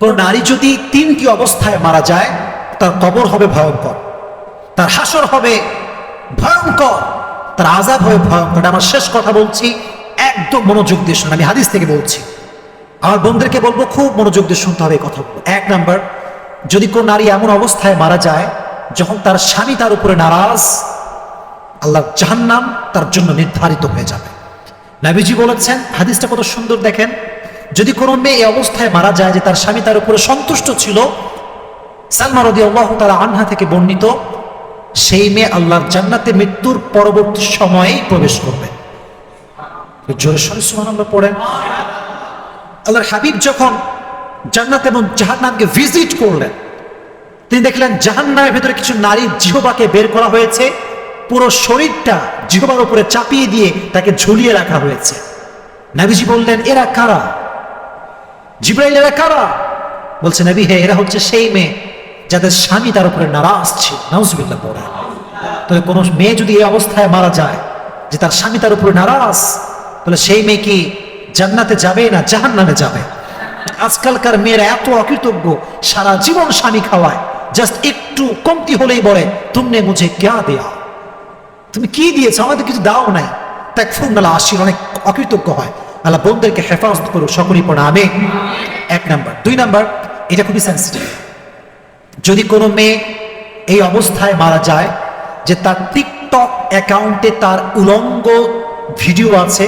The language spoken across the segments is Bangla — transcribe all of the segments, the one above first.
কোন নারী যদি তিনটি অবস্থায় মারা যায়, তার কবর হবে ভয়ঙ্কর, তার হাসর হবে ভয়ঙ্কর, তার আজাব হবে ভয়ঙ্কর। আমার শেষ কথা বলছি, একদম মনোযোগ দিয়ে শুনুন, আমি হাদিস থেকে বলছি। আমার বন্ধুদেরকে বলব, খুব মনোযোগ দিয়ে শুনতে হবে কথাগুলো। এক নাম্বার, যদি কোন নারী এমন অবস্থায় মারা যায়, যখন তার স্বামী তার উপরে নারাজ, আল্লাহ জাহান্নাম তার জন্য নির্ধারিত হয়ে যাবে। নাবিজি বলেছেন, হাদিসটা কত সুন্দর দেখেন যদি কোনো মেয়ে এই অবস্থায় মারা যায় যে তার স্বামী তার উপরে সন্তুষ্ট ছিল, সালমা রদি আল্লাহ তালা আনহা থেকে বর্ণিত, সেই মেয়ে আল্লাহর জান্নাতে মৃত্যুর পরবর্তী সময়েই প্রবেশ করবে। জোরে সরে পড়েন। আল্লাহর হাবিব যখন জান্নাত এবং জাহান্নামকে ভিজিট করলেন, তিনি দেখলেন জাহান্নামের ভেতরে কিছু নারীর জিহবাকে বের করা হয়েছে, পুরো শরীরটা জিহবার উপরে চাপিয়ে দিয়ে তাকে ঝুলিয়ে রাখা হয়েছে। নাবিজি বললেন, এরা কারা? জিব্রাইল এরা কারা? বলছে, নবী, হে, এরা হচ্ছে সেই মেয়ে যাদের স্বামী তার উপরে নারাজ ছিল। নাউজবিল্লাহ, পড়ে। তবে কোনো মেয়ে যদি এই অবস্থায় মারা যায় যে তার স্বামী তার উপরে নারাজ, তাহলে সেই মেয়ে কি জান্নাতে যাবে না জাহান নামে যাবে? আজকালকার মেয়েরা এত অকৃতজ্ঞ, সারা জীবন স্বামী খাওয়ায়, জাস্ট একটু কমতি হলেই বলে, তুমনে মুঝে ক্যা দেয়া? তুমি কি দিয়েছ? আমাদের কিছু দাও নাই। তাই ফুলমেলা আশির অনেক অকৃতজ্ঞ হয়। আল্লাহ বোনদেরকে হেফাজত করো সকলেই পড়া আমি এক নাম্বার। দুই নাম্বার, এটা খুবই সেন্সিটিভ যদি কোনো মেয়ে এই অবস্থায় মারা যায় যে তার টিকটক অ্যাকাউন্টে তার উলঙ্গ ভিডিও আছে,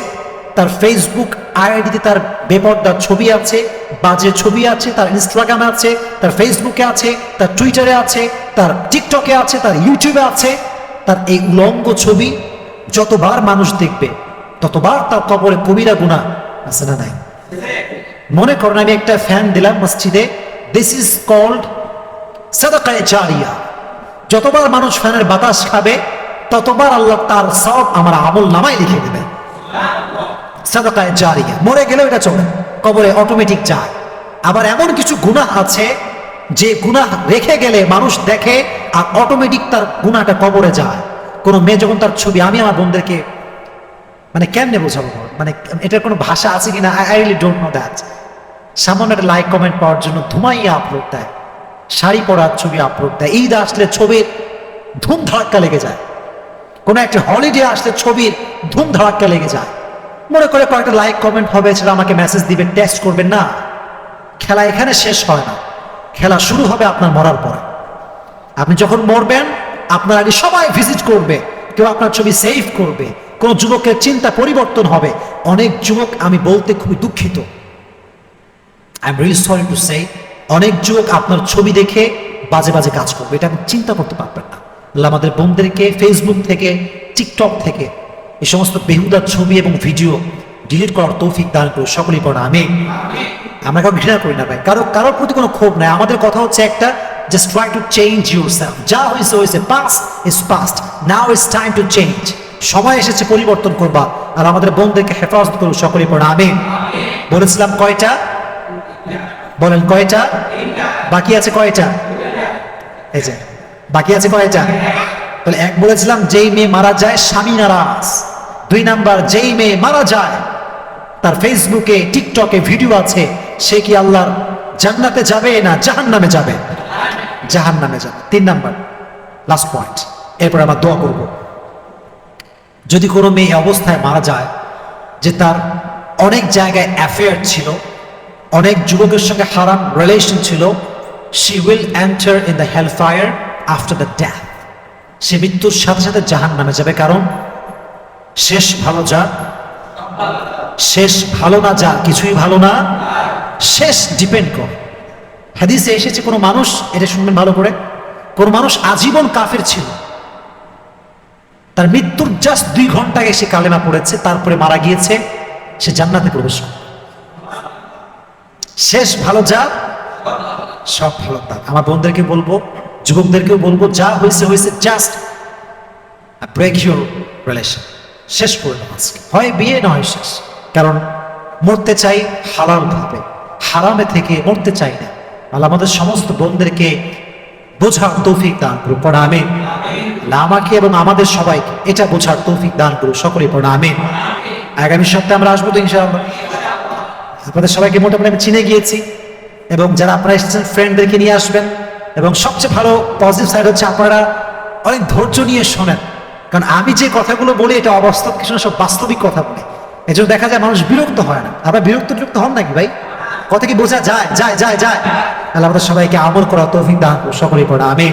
তার ফেসবুক আইডিতে তার বেপর্দার ছবি আছে, বাজে ছবি আছে, তার ইনস্টাগ্রামে আছে, তার ফেসবুকে আছে, তার টুইটারে আছে, তার টিকটকে আছে, তার ইউটিউবে আছে, তার এই উলঙ্গ ছবি যতবার মানুষ দেখবে ততবার তার কবরে কবিরা গুণা আছে না নাই? মনে করেন, আমি একটা ফ্যান দিলাম মসজিদে। দিস ইজ কল্ড সাদাকায়ে জারিয়া যতবার মানুষ ফ্যানের বাতাস খাবে, ততবার আল্লাহ তার সব আমার আমল নামাই লিখে দেবে। সাদাকায়ে জারিয়া মরে গেলেও এটা চলে, কবরে অটোমেটিক যায়। আবার এমন কিছু গুনাহ আছে, যে গুনাহ রেখে গেলে মানুষ দেখে আর অটোমেটিক তার গুনাহটা কবরে যায়। কোনো মেয়ে যখন তার ছবি, আমি আমার বোনদেরকে মানে কেমনে বোঝাবো? মানে এটার কোনো ভাষা আছে কিনা? I I really don't know that সামান্য একটা লাইক কমেন্ট পাওয়ার জন্য ধুমাইয়া আপলোড দেয়। শাড়ি পরার ছবি আপলোড দেয়। ঈদ আসলে ছবির ধুম ধাক্কা লেগে যায়। কোনো একটা হলিডে আসলে ছবির ধুম ধাক্কা লেগে যায়। মনে করে কয়েকটা লাইক কমেন্ট হবে, সেটা আমাকে মেসেজ দিবেন টেক্সট করবেন, না। খেলা এখানে শেষ হয় না। খেলা শুরু হবে আপনার মরার পরে। আপনি যখন মরবেন, আপনার আগে সবাই ভিজিট করবে। কেউ আপনার ছবি সেভ করবে। কোন যুবকের চিন্তা পরিবর্তন হবে? অনেক যুবক, আমি বলতে খুবই দুঃখিত। I am really sorry to say অনেক যুবক আপনার ছবি দেখে বাজে বাজে কাজ করবে। এটা আপনি চিন্তা করতে পারবেন না। আমাদের বোনদেরকে ফেসবুক থেকে টিকটক থেকে এই সমস্ত বেহুদার ছবি এবং ভিডিও ডিলিট করার তৌফিক দান করে সকলেই পড়া আমি আমরা কারও ঘৃণা করি না ভাই। কারও, কারোর প্রতি কোনো ক্ষোভ নাই। আমাদের কথা হচ্ছে একটা just try to change yourself যা হয়েছে হয়েছে past is past now is time to change সময় এসেছে পরিবর্তন করবা আর আমাদের বোনদেরকে হেফাজত করুন সকলেই পড়া আমি বলেছিলাম কয়টা? বলেন কয়টা? বাকি আছে কয়টা? এই যে, বাকি আছে কয়টা? তাহলে এক বলেছিলাম, যেই মেয়ে মারা যায় স্বামী নারাজ দুই নাম্বার, যেই মেয়ে মারা যায়, তার ফেসবুকে, টিকটকে ভিডিও আছে, সে কি আল্লাহর জান্নাতে যাবে না জাহান নামে যাবে? জাহান নামে যাবে। তিন নাম্বার লাস্ট পয়েন্ট এরপর আমরা দোয়া করব। যদি কোনো মেয়ে অবস্থায় মারা যায় যে তার অনেক জায়গায় অ্যাফেয়ার ছিল, অনেক যুবকের সঙ্গে হারাম রিলেশন ছিল she will enter in the hell fire after the death সে মৃত্যুর সাথে সাথে জাহান নামে যাবে, কারণ শেষ ভালো যা, শেষ ভালো না যা, কিছুই ভালো না, শেষ ডিপেন্ড কর। হাদিসে এসেছে কোনো মানুষ, এটা শুনবেন ভালো করে, কোনো মানুষ আজীবন কাফের ছিল। তার মৃত্যুর জাস্ট দুই ঘণ্টা আগে সে কালেমা পড়েছে, তারপরে মারা গিয়েছে, সে জান্নাতে প্রবেশ করে। শেষ ভালো যা, সব ভালো তা আমার বোনদেরকে বলব, যুবকদেরকেও বলব, যা হয়েছে হয়েছে জাস্ট ব্রেক ইউর রিলেশন শেষ করে আজকে। হয় বিয়ে নয় শেষ। কারণ মরতে চাই হালাল ভাবে। হারামে থেকে মরতে চাই না। আল্লাহ আমাদের সমস্ত বোনদেরকে বোঝার তৌফিক দান করুক। আমি আমাকে এবং আমাদের সবাইকে এটা বোঝার তৌফিক দান করুক। সকলেই পড়া আমি আগামী সপ্তাহে আমরা আসব তো ইনশাআল্লাহ। আপনাদের সবাইকে মোটামুটি আমি চিনে গিয়েছি। এবং যারা আপনারা এসেছেন ফ্রেন্ডদেরকে নিয়ে আসবেন। এবং সবচেয়ে ভালো পজিটিভ সাইড হচ্ছে আপনারা অনেক ধৈর্য নিয়ে শোনেন। কারণ আমি যে কথাগুলো বলি, এটা অবাস্তব কিছু না, সব বাস্তবিক কথা বলি। এই জন্য দেখা যায় মানুষ বিরক্ত হয় না। আপনারা বিরক্ত বিরক্ত হন নাকি ভাই? কথা কি বোঝা যায়? যায় যায় যায়। তাহলে আমাদের সবাইকে আমল করা তৌফিক দান করুন। সকলেই পড়া আমি